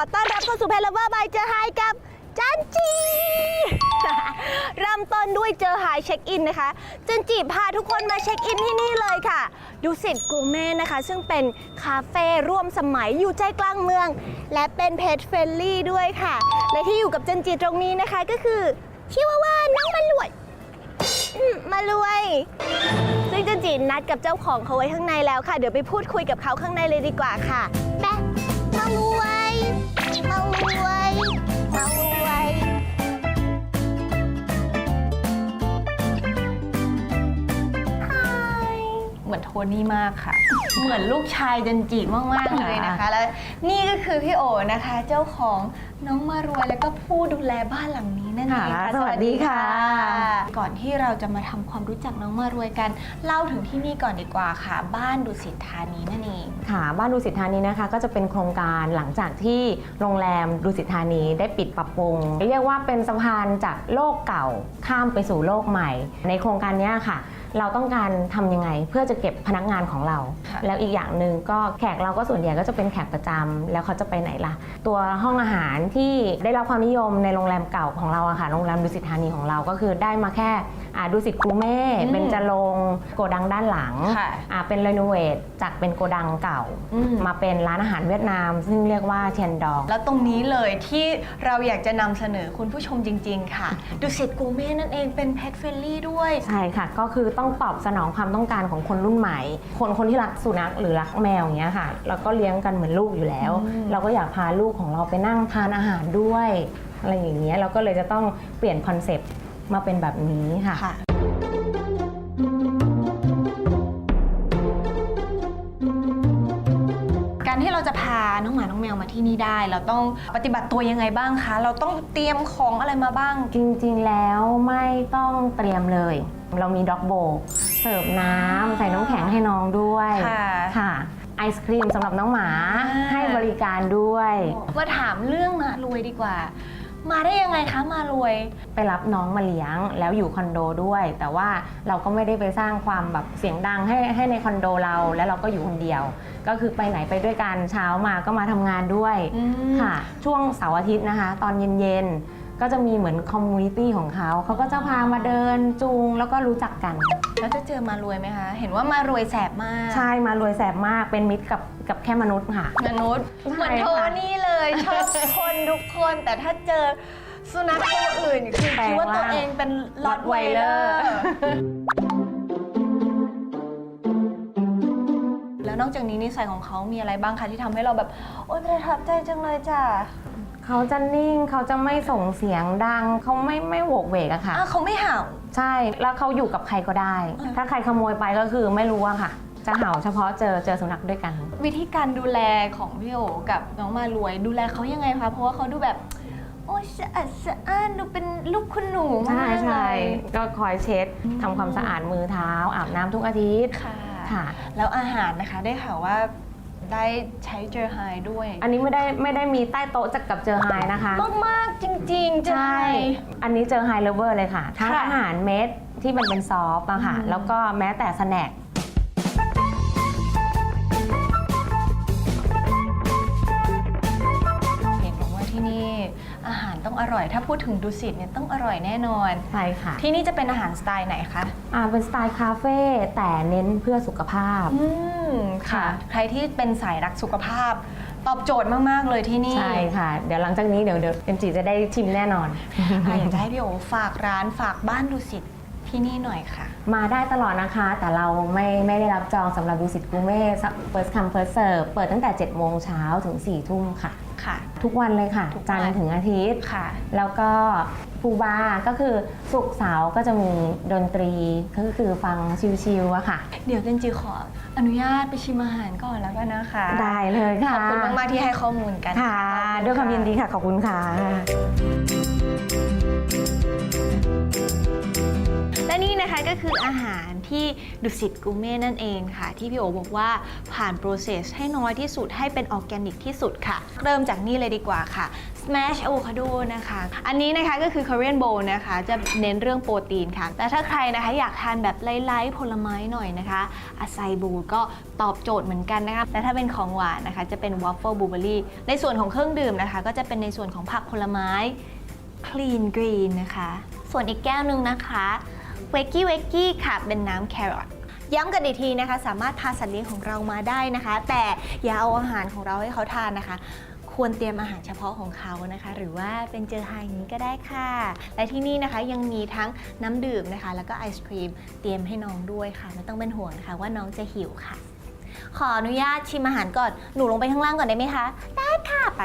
ขอต้อนรับเข้าสู่เพลเวอร์บายเจอไฮกับจันจี เริ่มต้นด้วยเจอไฮเช็คอินนะคะ จันจีพาทุกคนมาเช็คอินที่นี่เลยค่ะ ดูสิตกูเม่นะคะ ซึ่งเป็นคาเฟ่ร่วมสมัยอยู่ใจกลางเมือง และเป็นเพจเฟรนลี่ด้วยค่ะ และที่อยู่กับจันจีตรงนี้นะคะก็คือชิวาว่าน้องมารวยมมารวยซึ่งจันจีนัดกับเจ้าของเขาไว้ข้างในแล้วค่ะ เดี๋ยวไปพูดคุยกับเขาข้างในเลยดีกว่าค่ะแป๊ะมารวย มารวยมารวยเหมือนโทนี่มากค่ะ เหมือนลูกชายจันจีมากๆเลยนะคะ และนี่ก็คือพี่โอนะคะ เจ้าของน้องมารวยแล้วก็ผู้ดูแลบ้านหลังนี้นั่นเองค่ะค่ะสวัสดีค่ะ ก่อนที่เราจะมาทำความรู้จักน้องมารวยกัน เล่าถึงที่นี่ก่อนดีกว่าค่ะ บ้านดุสิตธานีนั่นเองค่ะ บ้านดูสิตธานีนะคะ ก็จะเป็นโครงการหลังจากที่โรงแรมดูสิตธานีได้ปิดปรับปรุง เรียกว่าเป็นสะพานจากโลกเก่าข้ามไปสู่โลกใหม่ ในโครงการเนี้ยค่ะ เราต้องการทำยังไงเพื่อจะเก็บพนักงานของเราค่ะแล้วอีกอย่างหนึ่งก็แขกเราก็ส่วนใหญ่ก็จะเป็นแขกประจำแล้วเขาจะไปไหนล่ะ ตัวห้องอาหารที่ได้รับความนิยมในโรงแรมเก่าของเราอะค่ะโรงแรมดุสิตธานีของเราก็คือได้มาแค่อ่าดุสิตกูเม่เป็นจะลงค์โกดังด้านหลังค่ะอ่าเป็นรีโนเวทจากเป็นโกดังเก่าอืมมาเป็นร้านอาหารเวียดนาม ซึ่งเรียกว่าเทียนดอง แล้วตรงนี้เลยที่เราอยากจะนำเสนอคุณผู้ชมจริง ๆ ค่ะดุสิตกูเม่นั่นเองเป็นเพ t เฟ r ลี่ด้วย ใช่ค่ะ ก็คือต้องตอบสนองความต้องการของคนรุ่นใหม่ คนคนที่รักสุนัขหรือรักแมวอย่างเงี้ยค่ะ เราก็เลี้ยงกันเหมือนลูกอยู่แล้วอืมเราก็อยากพาลูกของเราไปนั่งทานอาหารด้วยอะไรอย่างเงี้ยเราก็เลยจะต้องเปลี่ยนคอนเซปต์มาเป็นแบบนี้ค่ะค่ะการที่เราจะพาน้องหมาน้องแมวมาที่นี่ได้ เราต้องปฏิบัติตัวยังไงบ้างคะ เราต้องเตรียมของอะไรมาบ้าง จริงๆแล้วไม่ต้องเตรียมเลย เรามีด็อกโบกเสิร์ฟน้ำใส่น้ำแข็งให้น้องด้วยค่ะ ค่ะ ไอศครีมสำหรับน้องหมาอ่าให้บริการด้วย มาถามเรื่องมารวยดีกว่า มาได้ยังไงคะมารวย ไปรับน้องมาเลี้ยงแล้วอยู่คอนโดด้วย แต่ว่าเราก็ไม่ได้ไปสร้างความแบบเสียงดังให้ให้ในคอนโดเราแล้วเราก็อยู่คนเดียว ก็คือไปไหนไปด้วยกันเช้ามาก็มาทำงานด้วยอืม ค่ะ ช่วงเสาร์อาทิตย์นะคะ ตอนเย็นๆ ก็จะมีเหมือนคอมมูนิตี้ของเขา เขาก็จะพามาเดินจูงแล้วก็รู้จักกัน แล้วจะเจอมารวยไหมคะ เห็นว่ามารวยแสบมากใช่มารวยแสบมากเป็นมิตรกับกับแค่มนุษย์ค่ะ มนุษย์ใช่เหมือนโทค่ะนี่เลยชอบคนทุกคน แต่ถ้าเจอสุนัขตัวอื่นคือคิดว่าตัวเองเป็นลอตไวเลอร์แล้วนอกจากนี้นิสัยของเขามีอะไรบ้างคะที่ทำให้เราแบบ โอ๊ยประทับใจจังเลยจ้ะ เขาจะนิ่งเขาจะไม่ส่งเสียงดัง เขาไม่ไม่โหวกเวกอะค่ะอะเขาไม่เห่า ใช่แล้วเขาอยู่กับใครก็ได้เออถ้าใครขโมยไปก็คือไม่รู้อะค่ะ จะเห่าเฉพาะเจอเจอสุนัขด้วยกัน วิธีการดูแลของพี่โอกับน้องมารวย ดูแลเขายังไงคะเพราะว่าเขาดูแบบ โอ้ยสะอาดสะอ้านดูเป็นลูกคุณหนูมากใช่ใช่เลยก็คอยเช็ดทำความสะอาดมือเท้าอาบน้ำทุกอาทิตย์ค่ะ ค่ะ แล้วอาหารนะคะได้ข่าวว่า ได้ใช้เจอไฮด้วย อันนี้ไม่ได้ไม่ได้มีใต้โต๊ะจากกับเจอไฮนะคะ มากมากๆจริง ๆ เจอใช่ไฮอันนี้เจอไฮเลเวอร์เลยค่ะ ทั้งค่ะอาหารเม็ดที่มันเป็นซอฟต์อะค่ะ อืมแล้วก็แม้แต่สแน็ค ต้องอร่อย ถ้าพูดถึงดุสิตเนี่ยต้องอร่อยแน่นอน ใช่ค่ะที่นี่จะเป็นอาหารสไตล์ไหนคะอ่าเป็นสไตล์คาเฟ่แต่เน้นเพื่อสุขภาพ อืมค่ะค่ะ ใครที่เป็นสายรักสุขภาพ ตอบโจทย์มาก ๆ เลยที่นี่ใช่ค่ะ เดี๋ยวหลังจากนี้เดี๋ยวเดี๋ยวเอ็มจีจะได้ชิมแน่นอน อะอยากจะให้พี่โอฝากร้านฝากบ้านดุสิตที่นี่หน่อยค่ะ มาได้ตลอดนะคะ แต่เราไม่ไม่ได้รับจองสำหรับดูสิตกูเม่ first come first serve เปิดตั้งแต่ 7 โมงเช้าถึง 4 ทุ่มค่ะ ค่ะ ทุกวันเลยค่ะ ทุกวัน จันทร์ถึงอาทิตย์ ค่ะ แล้วก็ฟูบาร์ก็คือสุกร์เสาร์ก็จะมีดนตรีก็คือฟังชิวๆอะค่ะ เดี๋ยวเจนจีขออนุญาตไปชิมอาหารก่อนแล้วกันนะคะ ได้เลยค่ะ ขอบคุณมาก ๆ ที่ให้ข้อมูลกันค่ะ ขอบณด้วยความยินดีค่ะ ขอบคุณค่ะ และนี่นะคะก็คืออาหารที่ดุสิตกูเม่นั่นเองค่ะ ที่พี่โอบอกว่าผ่านโปรเซสให้น้อยที่สุดให้เป็นออร์แกนิกที่สุดค่ะ เริ่มจากนี่เลยดีกว่าค่ะ smash avocado นะคะ อันนี้นะคะก็คือ Korean bowl นะคะ จะเน้นเรื่องโปรตีนค่ะ แต่ถ้าใครนะคะอยากทานแบบไล่ๆผลไม้หน่อยนะคะอาไซบูก็ตอบโจทย์เหมือนกันนะคะแต่ถ้าเป็นของหวานนะคะ จะเป็น waffle blueberry ในส่วนของเครื่องดื่มนะคะ ก็จะเป็นในส่วนของผักผลไม้ clean green นะคะ ส่วนอีกแก้วหนึ่งนะคะ เวกกี้เวกกี้ค่ะ เป็นน้ำแครอทย้ำกันอีกทีนะคะ สามารถพาสัตว์เลี้ยงของเรามาได้นะคะ แต่อย่าเอาอาหารของเราให้เขาทานนะคะ ควรเตรียมอาหารเฉพาะของเขานะคะ หรือว่าเป็นเจอไฮอย่างนี้ก็ได้ค่ะ และที่นี่นะคะยังมีทั้งน้ำดื่มนะคะ แล้วก็ไอศครีมเตรียมให้น้องด้วยค่ะ ไม่ต้องเป็นห่วงนะคะว่าน้องจะหิวค่ะ ขออนุญาตชิมอาหารก่อนหนูลงไปข้างล่างก่อนได้ไหมคะ ได้ค่ะไป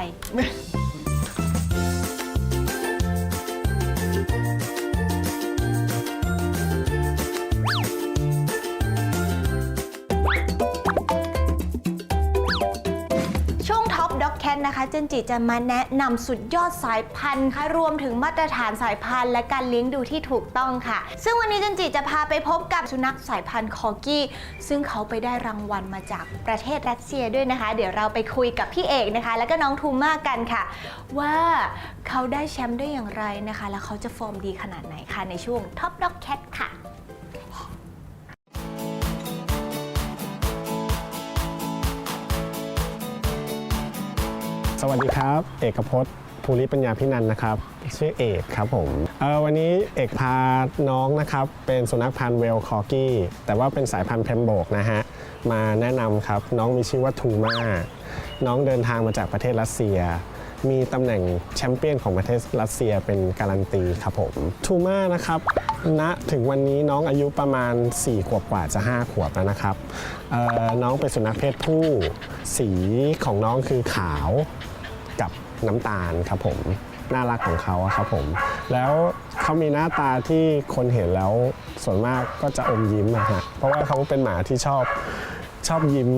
เจนจิจะมาแนะนำสุดยอดสายพันธุ์ค่ะรวมถึงมาตรฐานสายพันธุ์ และการเลี้ยงดูที่ถูกต้องค่ะ ซึ่งวันนี้เจนจิจะพาไปพบกับสุนัขสายพันธุ์คอกี้ ซึ่งเขาไปได้รางวัลมาจากประเทศรัสเซียด้วยนะคะ เดี๋ยวเราไปคุยกับพี่เอกนะคะ แล้วก็น้องทูมากันค่ะ ว่าเขาได้แชมป์ได้อย่างไรนะคะ แล้วเขาจะฟอร์มดีขนาดไหนคะในช่วง Top Dog Cat ค่ะ สวัสดีครับ เอกพจน์ภูริปัญญาพินันนะครับ ชื่อเอกครับผมวันนี้เอกพาน้องนะครับ เป็นสุนัขพันธุ์เวลคอกี้ แต่ว่าเป็นสายพันธุ์เพมโบกนะฮะ มาแนะนำครับ น้องมีชื่อว่าทูมาน้องเดินทางมาจากประเทศรัสเซีย มีตำแหน่งแชมเปี้ยนของประเทศรัสเซียเป็นการันตีครับผมทูมานะครับณถึงวันนี้น้องอายุประมาณ 4 ขวบกว่าจะ 5 ขวบแล้วนะครับน้องเป็นสุนัขเพศผู้ สีของน้องคือขาว กับน้ำตาลครับผมน่ารักของเขาอะครับผม แล้วเขามีหน้าตาที่คนเห็นแล้วส่วนมากก็จะอมยิ้มอะฮะเพราะว่าเขาเป็นหมาที่ชอบชอบยิ้ม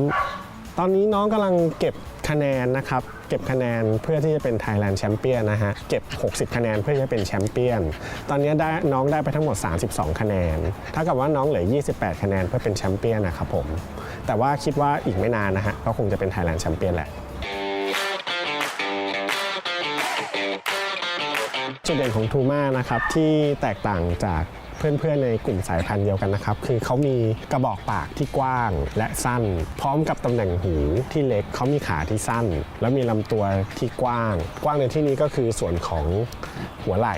ตอนนี้น้องกำลังเก็บคะแนนนะครับ เก็บคะแนนเพื่อที่จะเป็น Thailand แชมเปี้ยนนะฮะ เก็บ 60 คะแนนเพื่อจะเป็นแชมเปี้ยน ตอนนี้ได้น้องได้ไปทั้งหมด 32 คะแนน เท่ากับว่าน้องเหลือ 28 คะแนนเพื่อเป็นแชมเปี้ยนนะครับผม แต่ว่าคิดว่าอีกไม่นานนะฮะ ก็คงจะเป็น Thailand แชมเปี้ยนแหละ จุดเด่นของทูมานะครับที่แตกต่างจากเพื่อนๆในกลุ่มสายพันธุ์เดียวกันนะครับ คือเขามีกระบอกปากที่กว้างและสั้น พร้อมกับตำแหน่งหูที่เล็กเขามีขาที่สั้น แล้วมีลำตัวที่กว้าง กว้างในที่นี้ก็คือส่วนของหัวไหล่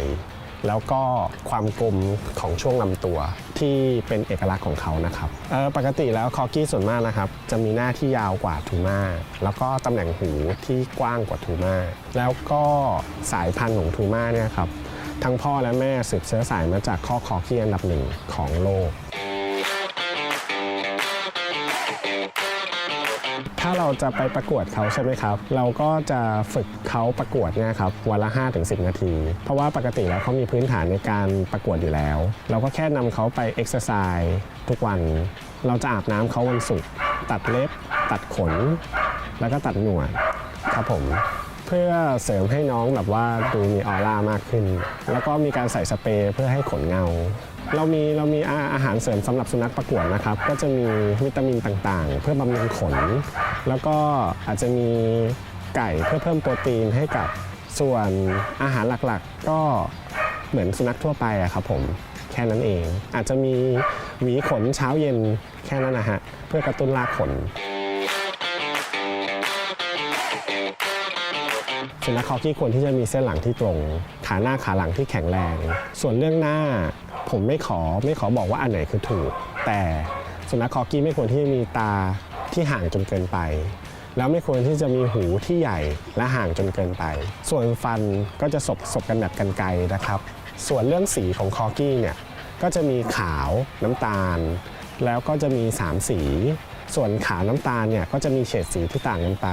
แล้วก็ความกลมของช่วงลำตัวที่เป็นเอกลักษณ์ของเขานะครับปกติแล้วคอกี้ส่วนมากนะครับ จะมีหน้าที่ยาวกว่าทูมาแล้วก็ตำแหน่งหูที่กว้างกว่าทูมาแล้วก็สายพันธุ์ของทูมาเนี่ยครับทั้งพ่อและแม่สืบเชื้อสายมาจากข้อคอกี้อันดับหนึ่งของโลก ถ้าเราจะไปประกวดเขาใช่ไหมครับ เราก็จะฝึกเขาประกวดเนี่ยครับวันละ 5-10 นาที เพราะว่าปกติแล้วเขามีพื้นฐานในการประกวดอยู่แล้ว เราก็แค่นำเขาไปเอ็กซ์ไซส์ทุกวัน เราจะอาบน้ำเขาวันศุกร์ตัดเล็บ ตัดขน แล้วก็ตัดหนวดครับผม เพื่อเสริมให้น้องแบบว่าดูมีออร่ามากขึ้น แล้วก็มีการใส่สเปรย์เพื่อให้ขนเงา เรามีเรามีอาหารเสริมสำหรับสุนัขประกวดนะครับ ก็จะมีวิตามินต่างๆ เพื่อบำรุงขน แล้วก็อาจจะมีไก่เพื่อเพิ่มโปรตีนให้กับส่วนอาหารหลักๆ ก็เหมือนสุนัขทั่วไปอะครับผมแค่นั้นเอง อาจจะมีหวีขนเช้าเย็นแค่นั้นนะฮะเพื่อกระตุ้นรากขน สุนัขคอกี้ควรที่จะมีเส้นหลังที่ตรง ขาหน้าขาหลังที่แข็งแรง ส่วนเรื่องหน้า ผมไม่ขอไม่ขอบอกว่าอันไหนคือถูก แต่สุนัขคอกี้ไม่ควรที่จะมีตาที่ห่างจนเกินไป แล้วไม่ควรที่จะมีหูที่ใหญ่และห่างจนเกินไป ส่วนฟันก็จะสบสบกันแบบกันไกลนะครับ ส่วนเรื่องสีของคอกี้เนี่ยก็จะมีขาวน้ำตาล แล้วก็จะมี 3 สี ส่วนขาวน้ำตาลเนี่ยก็จะมีเฉดสีที่ต่างกันไป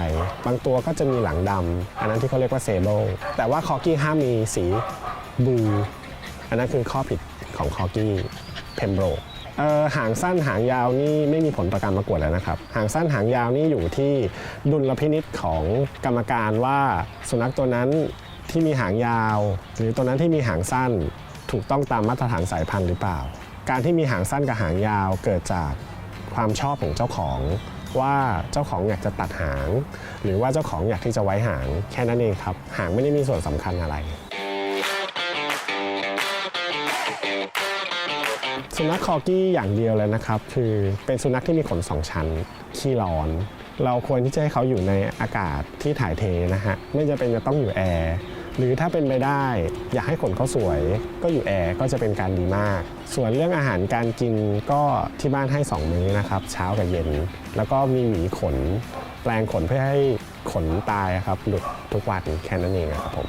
บางตัวก็จะมีหลังดำอันนั้นที่เขาเรียกว่าเซเบิลแต่ว่าคอกี้ห้ามมีสีบลูอันนั้นคือข้อผิดของคอกี้เพมโบรหางสั้นหางยาวนี่ไม่มีผลต่อการประกวดแล้วนะครับ หางสั้นหางยาวนี่อยู่ที่ดุลพินิษของกรรมการว่าสุนัขตัวนั้นที่มีหางยาว หรือตัวนั้นที่มีหางสั้นถูกต้องตามมาตรฐานสายพันธุ์หรือเปล่า การที่มีหางสั้นกับหางยาวเกิดจาก ความชอบของเจ้าของ ว่าเจ้าของอยากจะตัดหาง หรือว่าเจ้าของอยากที่จะไว้หางแค่นั้นเองครับ หางไม่ได้มีส่วนสำคัญอะไรสุนัขคอกี้อย่างเดียวเลยนะครับ คือเป็นสุนัขที่มีขนสองชั้นขี้ร้อน เราควรที่จะให้เขาอยู่ในอากาศที่ถ่ายเทนะฮะไม่จะเป็นจะต้องอยู่แอร์ หรือถ้าเป็นไปได้อยากให้ขนเขาสวย ก็อยู่แอร์ก็จะเป็นการดีมาก ส่วนเรื่องอาหารการกินก็ที่บ้านให้ 2 มื้อนะครับเช้ากับเย็น แล้วก็มีหวีขน แปลงขนเพื่อให้ขนตายครับหลุดทุกวันแค่นั้นเองครับผม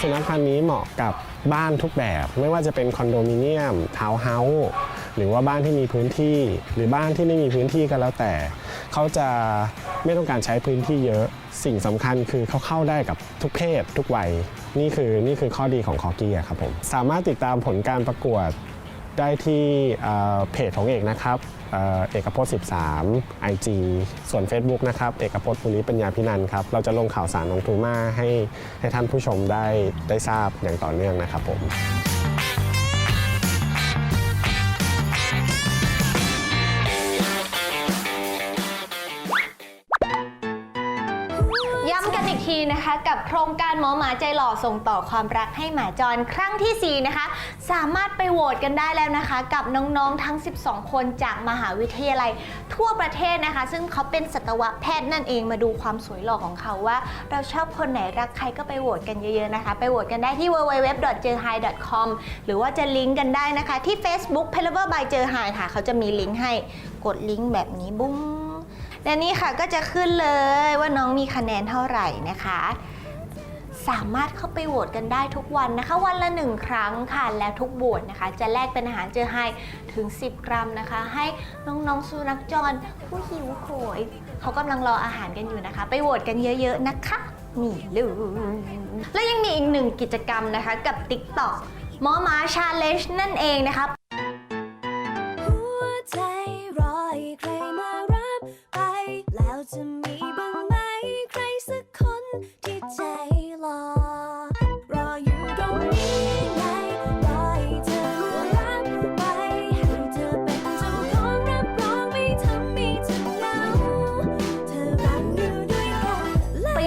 สุนัขพันธุ์นี้เหมาะกับบ้านทุกแบบ ไม่ว่าจะเป็นคอนโดมิเนียมทาวน์เฮาส์หรือว่าบ้านที่มีพื้นที่ หรือบ้านที่ไม่มีพื้นที่ก็แล้วแต่ เขาจะ ไม่ต้องการใช้พื้นที่เยอะ สิ่งสำคัญคือเขาเข้าได้กับทุกเพศ ทุกวัย นี่คือนี่คือข้อดีของคอกี้อะครับผม สามารถติดตามผลการประกวดได้ที่เอ่อเพจของเอกนะครับเอ่อเอกพจน์13 IG ส่วน Facebook นะครับ เอกพจน์ภูริปัญญาพินันท์ครับ เราจะลงข่าวสารของทูมาให้ให้ท่านผู้ชมได้ได้ทราบอย่างต่อเนื่องนะครับผม ทีนะคะกับโครงการหมอหมาใจหล่อส่งต่อความรักให้หมาจรครั้งทีสี่ 4 นะคะ สามารถไปโหวตกันได้แล้วนะคะ กับน้องๆทั้ง 12 คนจากมหาวิทยาลัย ทั่วประเทศนะคะ ซึ่งเขาเป็นสัตวแพทย์นั่นเองมาดูความสวยหล่อของเขาว่า เราชอบคนไหนรักใครก็ไปโหวตกันเยอะๆนะคะ ไปโหวตกันได้ที่ www.jhai.com หรือว่าจะลิงก์กันได้นะคะที่ Facebook p e l o v e r by เจอไฮค่ะเขาจะมีลิงก์ให้กดลิงก์แบบนี้บุ้ง และนี่ค่ะก็จะขึ้นเลยว่าน้องมีคะแนนเท่าไหร่นะคะ สามารถเข้าไปโหวตกันได้ทุกวันนะคะ วันละหนึ่งครั้งค่ะ แล้วทุกโหวตนะคะ จะแลกเป็นอาหารเจอให้ถึง 10 กรัมนะคะ ให้น้องๆสุนัขจรผู้หิวโหยเขากำลังรออาหารกันอยู่นะคะ ไปโหวตกันเยอะๆนะคะนี่เลยและยังมีอีกหนึ่งกิจกรรมนะคะกับ TikTok หมอหมาชาเลนจ์นั่นเองนะคะ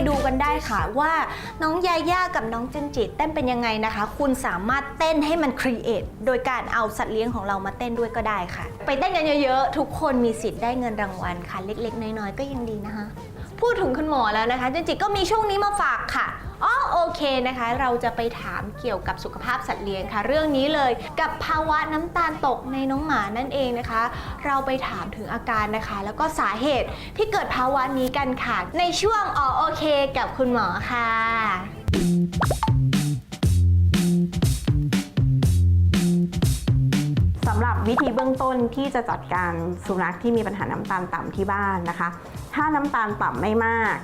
ดูกันได้ค่ะว่าน้องยาย่ากับน้องจันจิเต้นเป็นยังไงนะคะ คุณสามารถเต้นให้มันครีเอทโดยการเอาสัตว์เลี้ยงของเรามาเต้นด้วยก็ได้ค่ะ ไปเต้นกันเยอะๆ ทุกคนมีสิทธิ์ได้เงินรางวัลค่ะ เล็กๆ น้อยๆ ก็ยังดีนะคะ พูดถึงคุณหมอแล้วนะคะจันจิก็มีช่วงนี้มาฝากค่ะอ๋อโอเคนะคะ เราจะไปถามเกี่ยวกับสุขภาพสัตว์เลี้ยงค่ะ เรื่องนี้เลยกับภาวะน้ำตาลตกในน้องหมานั่นเองนะคะ เราไปถามถึงอาการนะคะ แล้วก็สาเหตุที่เกิดภาวะนี้กันค่ะ ในช่วงอ๋อโอเค กับคุณหมอค่ะ หรับวิธีเบื้องต้นที่จะจัดการสุนัขที่มีปัญหาน้ำตาลต่ำที่บ้านนะคะ ถ้าน้ำตาลต่ำไม่มาก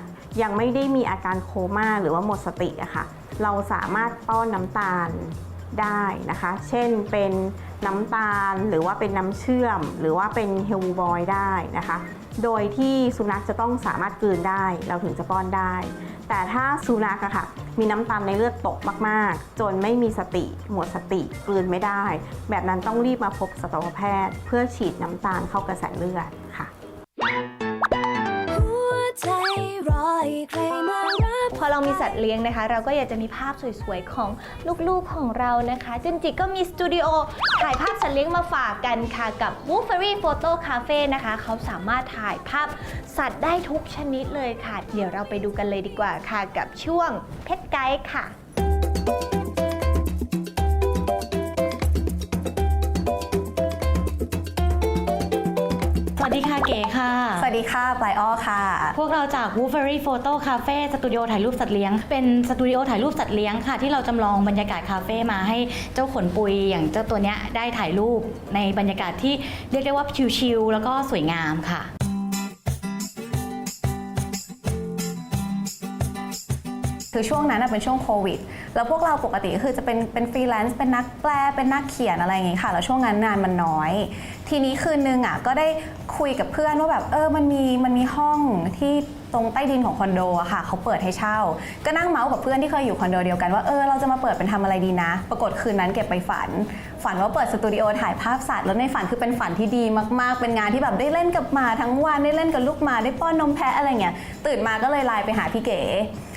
ยังไม่ได้มีอาการโคม่าหรือว่าหมดสติอะค่ะ เราสามารถป้อนน้ำตาลได้นะคะ เช่นเป็นน้ำตาลหรือว่าเป็นน้ำเชื่อม หรือว่าเป็นเฮลบอยได้นะคะ โดยที่สุนัขจะต้องสามารถกลืนได้ เราถึงจะป้อนได้ แต่ถ้าสุนัขอะค่ะ มีน้ำตาลในเลือดตกมาก ๆ จนไม่มีสติ หมดสติกลืนไม่ได้ แบบนั้นต้องรีบมาพบสัตวแพทย์ เพื่อฉีดน้ำตาลเข้ากระแสเลือดค่ะ หัวใจรอให้ใครมา พอเรามีสัตว์เลี้ยงนะคะ เราก็อยากจะมีภาพสวยๆ ของลูกๆของเรานะคะจันจิก็มีสตูดิโอถ่ายภาพสัตว์เลี้ยงมาฝากกันค่ะ กับ w o o f e r y Photo Cafe นะคะ เขาสามารถถ่ายภาพสัตว์ได้ทุกชนิดเลยค่ะ เดี๋ยวเราไปดูกันเลยดีกว่าค่ะ กับช่วงเพชรไกด์ค่ะ เก๋ค่ะ สวัสดีค่ะปลายอ้อค่ะ พวกเราจาก w o o f e r y Photo Cafe สตูดิโอถ่ายรูปสัตว์เลี้ยง เป็นสตูดิโอถ่ายรูปสัตว์เลี้ยงค่ะ ที่เราจำลองบรรยากาศคาเฟ่มาให้เจ้าขนปุยอย่างเจ้าตัวเนี้ยได้ถ่ายรูปในบรรยากาศที่เรียกได้ว่าชิลๆแล้วก็สวยงามค่ะ คือช่วงนั้นนะเป็นช่วงโควิด แล้วพวกเราปกติก็คือจะเป็นเป็นฟรีแลนซ์เป็นนักแปลเป็นนักเขียนอะไรอย่างงี้ค่ะ แล้วช่วงนั้นงานมันน้อย ทีนี้คืนนึงอะก็ได้ คุยกับเพื่อนว่าแบบเออมันมีมันมีห้องที่ตรงใต้ดินของคอนโดอะค่ะเขาเปิดให้เช่า ก็นั่งเมาส์กับเพื่อนที่เคยอยู่คอนโดเดียวกันว่าเออเราจะมาเปิดเป็นทำอะไรดีนะ ปรากฏคืนนั้นเก็บไปฝัน ฝันว่าเปิดสตูดิโอถ่ายภาพสัตว์แล้วในฝันคือเป็นฝันที่ดีมากๆ เป็นงานที่แบบได้เล่นกับหมาทั้งวันได้เล่นกับลูกหมาได้ป้อนนมแพะอะไรเงี้ยตื่นมาก็เลยไลน์ไปหาพี่เก๋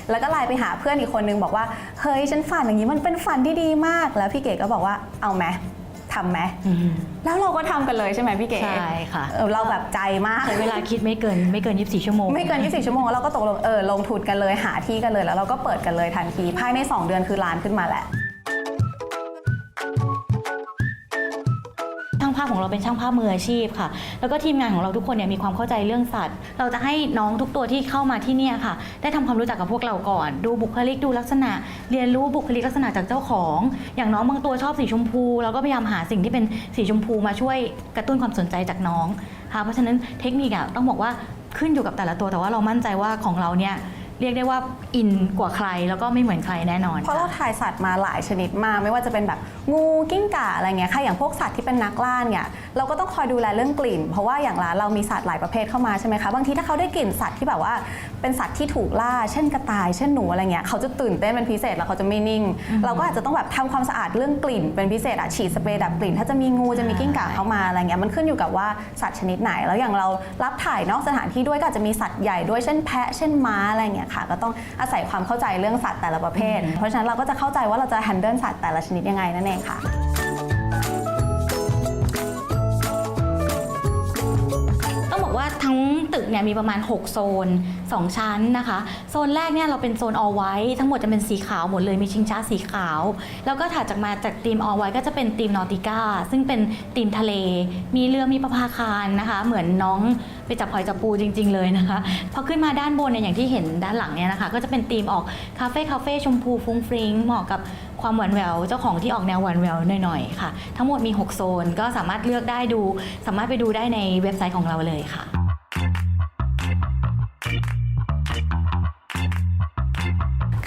แล้วก็ไลน์ไปหาเพื่อนอีกคนนึงบอกว่าเฮ้ยฉันฝันอย่างนี้มันเป็นฝันที่ดีมากแล้วพี่เก๋ก็บอกว่าเอาไหม ทำไหมแล้วเราก็ทำกันเลยใช่ไหมพี่เก๋ใช่ค่ะเออเราแบบใจมากใช้เวลาคิดไม่เกินไม่เกิน 24 ชั่วโมง ไม่เกิน 24 ชั่วโมงแล้วเราก็ตกลงเออลงทุนกันเลยหาที่กันเลยแล้วเราก็เปิดกันเลยทันทีภายใน 2 เดือนคือร้านขึ้นมาแหละ ของเราเป็นช่างภาพมืออาชีพค่ะ แล้วก็ทีมงานของเราทุกคนเนี่ยมีความเข้าใจเรื่องสัตว์ เราจะให้น้องทุกตัวที่เข้ามาที่เนี่ยค่ะ ได้ทำความรู้จักกับพวกเราก่อน ดูบุคลิกดูลักษณะ เรียนรู้บุคลิกลักษณะจากเจ้าของ อย่างน้องบางตัวชอบสีชมพู เราก็พยายามหาสิ่งที่เป็นสีชมพูมาช่วยกระตุ้นความสนใจจากน้องค่ะเพราะฉะนั้นเทคนิคอะต้องบอกว่าขึ้นอยู่กับแต่ละตัวแต่ว่าเรามั่นใจว่าของเราเนี่ยเรียกได้ว่าอินกว่าใครแล้วก็ไม่เหมือนใครแน่นอน เพราะเราถ่ายสัตว์มาหลายชนิดมากไม่ว่าจะเป็นแบบงูกิ้งก่าอะไรเงี้ยค่ะอย่างพวกสัตว์ที่เป็นนักล่าเนี่ยเราก็ต้องคอยดูแลเรื่องกลิ่น เพราะว่าอย่างร้านเรามีสัตว์หลายประเภทเข้ามาใช่ไหมคะบางทีถ้าเขาได้กลิ่นสัตว์ที่แบบว่าเป็นสัตว์ที่ถูกล่า เช่นกระต่าย เช่นหนูอะไรเงี้ยเขาจะตื่นเต้นเป็นพิเศษแล้วเขาจะไม่นิ่ง เราก็อาจจะต้องแบบทำความสะอาดเรื่องกลิ่น เป็นพิเศษอะฉีดสเปรย์ดับกลิ่น ถ้าจะมีงูจะมีกิ้งก่าเข้ามาอะไรเงี้ยมันขึ้นอยู่กับว่าสัตว์ชนิดไหน แล้วอย่างเรารับถ่ายนอกสถานที่ด้วยก็อาจจะมีสัตว์ใหญ่ด้วยเช่นแพะเช่นม้าอะไรเงี้ยค่ะ ก็ต้องอาศัยความเข้าใจเรื่องสัตว์แต่ละประเภท เพราะฉะนั้นเราก็จะเข้าใจว่าเราจะ handle สัตว์แต่ละชนิดยังไงนั่นเองค่ะ ต้องบอกว่าทั้งตึกเนี่ยมีประมาณ 6 โซน 2 ชั้นนะคะ โซนแรกเนี่ยเราเป็นโซนออไว้ทั้งหมดจะเป็นสีขาวหมดเลยมีชิงช้าสีขาว แล้วก็ถัดจากมาจากทีมออไว้ก็จะเป็นทีมนอติก้าซึ่งเป็นทีมทะเล มีเรือมีประภาคารนะคะ เหมือนน้อง ไปจับหอยจับปูจริง ๆ เลยนะคะ พอขึ้นมาด้านบนเนี่ยอย่างที่เห็นด้านหลังเนี่ยนะคะ ก็จะเป็นธีมออกคาเฟ่คาเฟ่ชมพูฟุ้งฟริ้งเหมาะกับความหวานแหววเจ้าของที่ออกแนวหวานแหววหน่อยๆค่ะ ทั้งหมดมี 6 โซนก็สามารถเลือกได้ดู สามารถไปดูได้ในเว็บไซต์ของเราเลยค่ะ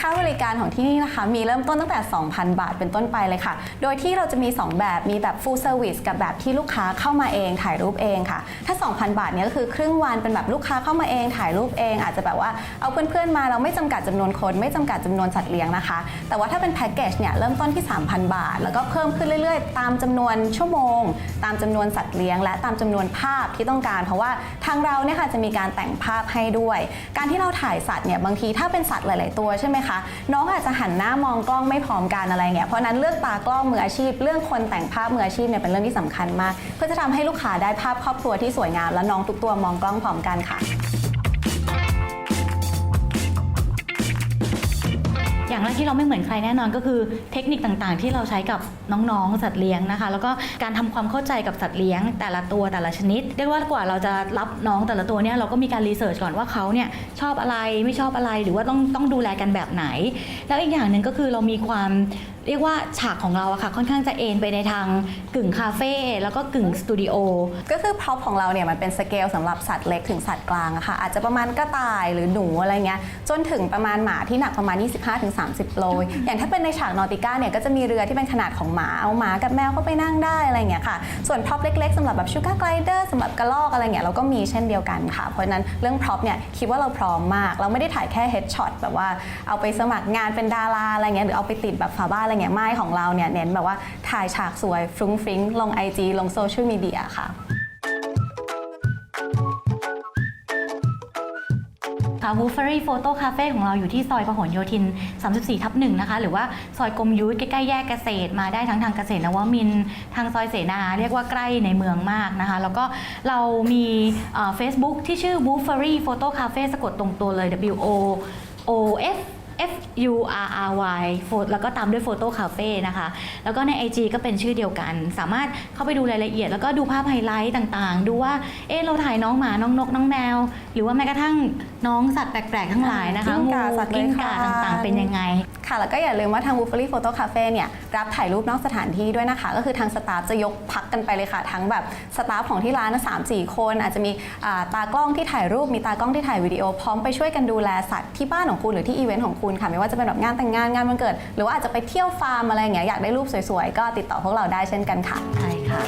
าบริการของที่นี่นะคะ มีเริ่มต้นตั้งแต่ 2,000 บาทเป็นต้นไปเลยค่ะ โดยที่เราจะมี 2 แบบ มีแบบ full service กับแบบที่ลูกค้าเข้ามาเองถ่ายรูปเองค่ะ ถ้า 2,000 บาทเนี้ยก็คือครึ่งวันเป็นแบบลูกค้าเข้ามาเองถ่ายรูปเอง อาจจะแบบว่าเอาเพื่อนๆมาเราไม่จำกัดจำนวนคน ไม่จำกัดจำนวนสัตว์เลี้ยงนะคะ แต่ว่าถ้าเป็นแพ็กเกจเนี่ยเริ่มต้นที่ 3,000 บาท แล้วก็เพิ่มขึ้นเรื่อยๆ ตามจำนวนชั่วโมง ตามจำนวนสัตว์เลี้ยง และตามจำนวนภาพที่ต้องการ เพราะว่าทางเราเนี่ยค่ะจะมีการแต่งภาพให้ด้วย การที่เราถ่ายสัตว์เนี่ยบางทีถ้าเป็นสัตว์หลาย ๆ ตัวใช่ไหมคะน้องอาจจะหันหน้ามองกล้องไม่พร้อมกันอะไรเงี้ยเพราะนั้นเลือกตากล้องมืออาชีพ เรื่องคนแต่งภาพมืออาชีพเนี่ยเป็นเรื่องที่สำคัญมาก เพื่อจะทำให้ลูกค้าได้ภาพครอบครัวที่สวยงามและน้องทุกตัวมองกล้องพร้อมกันค่ะ อย่างแรกที่เราไม่เหมือนใครแน่นอนก็คือเทคนิคต่างๆ ที่เราใช้กับน้องๆ สัตว์เลี้ยงนะคะ แล้วก็การทำความเข้าใจกับสัตว์เลี้ยง แต่ละตัวแต่ละชนิดเรียกว่ากว่าเราจะรับน้องแต่ละตัวเนี่ยเราก็มีการรีเสิร์ชก่อนว่าเขาเนี่ยชอบอะไรไม่ชอบอะไรหรือว่าต้องต้องดูแลกันแบบไหน แล้วอีกอย่างหนึ่งก็คือเรามีความ เรียกว่าฉากของเราอะค่ะ ค่อนข้างจะเอนไปในทางกึ่งคาเฟ่แล้วก็กึ่งสตูดิโอก็คือพร็อพของเราเนี่ยมันเป็นสเกลสำหรับสัตว์เล็กถึงสัตว์กลางอะค่ะ อาจจะประมาณกระต่ายหรือหนูอะไรเงี้ยจนถึงประมาณหมาที่หนักประมาณ 25-30 โล อย่างถ้าเป็นในฉากนอติก้าเนี่ยก็จะมีเรือที่เป็นขนาดของหมาเอาหมากับแมวเข้าไปนั่งได้อะไรเงี้ยค่ะ ส่วนพร็อพเล็กๆสำหรับแบบชูการ์ไกลเดอร์สำหรับกระรอกอะไรเงี้ยเราก็มีเช่นเดียวกันค่ะ เพราะฉะนั้นเรื่องพร็อพเนี่ยคิดว่าเราพร้อมมาก เราไม่ได้ถ่ายแค่เฮดช็อตแบบว่าเอาไปสมัครงานเป็นดาราอะไรเงี้ยหรือเอาไปติดแบบฝาบ้านอะไรเงี้ยไม่ของเราเนี่ยเน้นแบบว่าถ่ายฉากสวยฟรุ้งฟริ้งลง IG ลงโซเชียลมีเดียค่ะค่ะ w o o f e r y Photo Cafe ของเราอยู่ที่ซอยพหลโยธิน 34 ทับหนึ่งนะคะ หรือว่าซอยกรมยุทธใกล้ๆแยกเกษตร มาได้ทั้งทางเกษตรนวมินทร์ทางซอยเสนา เรียกว่าใกล้ในเมืองมากนะคะ แล้วก็เรามีเฟซบุ๊กที่ชื่อ w o o f e r y Photo Cafe สะกดตรงตัวเลย W O O F F U R R Y โฟแล้วก็ตามด้วยโฟโต้คาเฟ่นะคะ แล้วก็ใน IG ก็เป็นชื่อเดียวกัน สามารถเข้าไปดูรายละเอียด แล้วก็ดูภาพไฮไลท์ต่างๆ ดูว่า เอ๊ะเราถ่ายน้องหมา น้องนก น้องแมว หรือว่าแม้กระทั่งน้องสัตว์แปลกๆ ทั้งหลายนะคะกิ้งก่างูสัตว์เลื้กิ้อยงก่าคลานต่างๆ เป็นยังไงค่ะแล้วก็อย่าลืมว่าทาง w o o f e r y Photo Cafe เนี่ยรับถ่ายรูปนอกสถานที่ด้วยนะคะ ก็คือทางสตาฟจะยกพักกันไปเลยค่ะ ทั้งแบบสตาฟของที่ร้านสามสี่คน อาจจะมีอ่าตากล้องที่ถ่ายรูปมีตากล้องที่ถ่ายวิดีโอ พร้อมไปช่วยกันดูแลสัตว์ที่บ้านของคุณหรือที่อีเวนต์ของคุณค่ะไม่ว่าจะเป็นแบบงานแต่งงานงานวันเกิด หรือว่าอาจจะไปเที่ยวฟาร์มอะไรอย่างเงี้ยอยากได้รูปสวยๆ ก็ติดต่อพวกเราได้เช่นกันค่ะใช่ค่ะ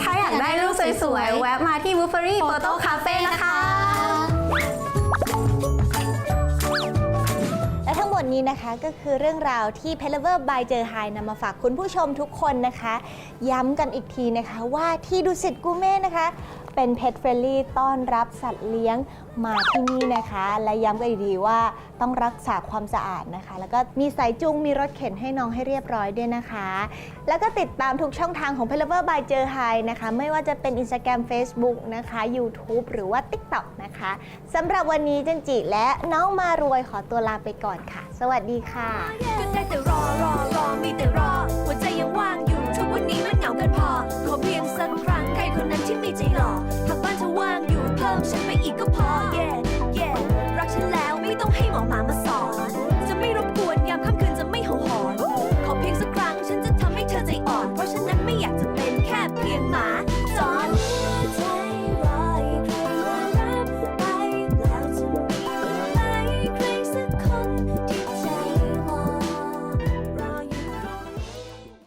ถ้าอยากได้รูปสวยๆวยๆ แวะมาที่ w o o f e r y Photo Cafe นะคะ นี้นะคะก็คือเรื่องราวที่ p e l v e r by เจอไฮนำมาฝากคุณผู้ชมทุกคนนะคะ ย้ำกันอีกทีนะคะว่าที่ดุสิตกูเม่นะคะ เป็น Pet Friendly ต้อนรับสัตว์เลี้ยงมาที่นี่นะคะ และย้ำกันอีกทีว่าต้องรักษาความสะอาดนะคะ แล้วก็มีสายจุงมีรถเข็นให้น้องให้เรียบร้อยด้วยนะคะ แล้วก็ติดตามทุกช่องทางของ p e l e v e r by เจอไฮนะคะ ไม่ว่าจะเป็น Instagram Facebook นะคะ YouTube หรือว่า TikTok นะคะสำหรับวันนี้จันจิและน้องมารวยขอตัวลาไปก่อนค่ะ สวัสดีค่ะ ก็ได้แต่รอรอรอมีแต่รอหัวใจยังว่างอยู่ วันนี้มันเหงากันพอ ขอเพียงสักครั้งใครคนนั้นที่มีใจหล่อถ้าบ้านเธอว่างอยู่เพิ่มฉันไปอีกก็พอ yeah yeah รักฉันแล้ว